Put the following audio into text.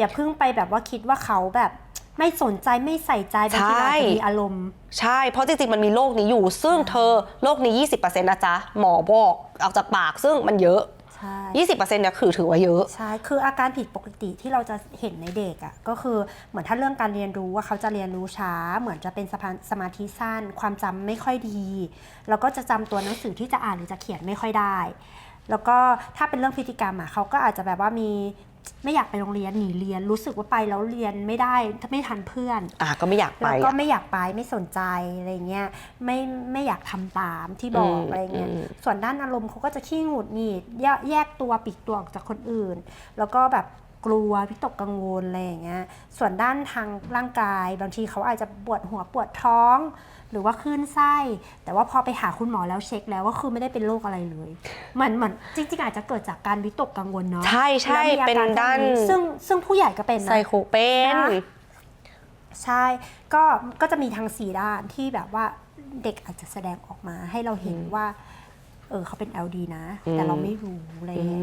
อย่าเพิ่งไปแบบว่าคิดว่าเขาแบบไม่สนใจไม่ใส่ใจบางทีเราอาจจะมีอารมณ์ ใช่ เพราะจริงๆ มันมีโรคนี้อยู่ ซึ่งเธอโรคนี้ 20%นะจ๊ะ หมอบอกเอาจากปากซึ่งมันเยอะใช่20%เนี่ยคือถือว่าเยอะ ใช่ คืออาการผิดปกติที่เราจะเห็นในเด็กอะ่ะก็คือเหมือนถ้าเรื่องการเรียนรู้ว่าเขาจะเรียนรู้ช้า เหมือนจะเป็นสมาสมาธิสั้น ความจำไม่ค่อยดี แล้วก็จะจำตัวหนังสือที่จะอ่านหรือจะเขียนไม่ค่อยได้แล้วก็ถ้าเป็นเรื่องพฤติกรรมอะ่ะเขาก็อาจจะแบบว่ามี ไม่อยากไปโรงเรียนหนีเรียนรู้สึกว่าไปแล้วเรียนไม่ได้ไม่ทันเพื่อนอะก็ไม่อยากไปแล้วก็อะไม่อยากไปไม่สนใจอะไรเงี้ยไม่ไม่อยากทำตามที่บอกอืมอะไรเงี้ยอืม ส่วนด้านอารมณ์เขาก็จะขี้หงุดหงิดแยแยกตัวปลีกตัวออกจากคนอื่น แล้วก็แบบ กลัววิตกกังวลอะไรอย่างเงี้ยส่วนด้านทางร่างกาย บางทีเขาอาจจะปวดหัวปวดท้อง หรือว่าคลื่นไส้ แต่ว่าพอไปหาคุณหมอแล้วเช็คแล้วก็คือไม่ได้เป็นโรคอะไรเลยเหมือนเหมือนจริงๆ อาจจะเกิดจากการวิตกกังวลเนาะใช่ใช่แล้วมีอาเป็นการพวกด้านซึ่งซึ่งผู้ใหญ่ก็เป็นนะ ไซโคเป็น นะ ใช่ ก็ ก็จะมีทั้งสีด้านที่แบบว่าเด็กอาจจะแสดงออกมาให้เราเห็นว่า เออเขาเป็น LD นะ แต่เราไม่รู้อะไรอย่างเงี้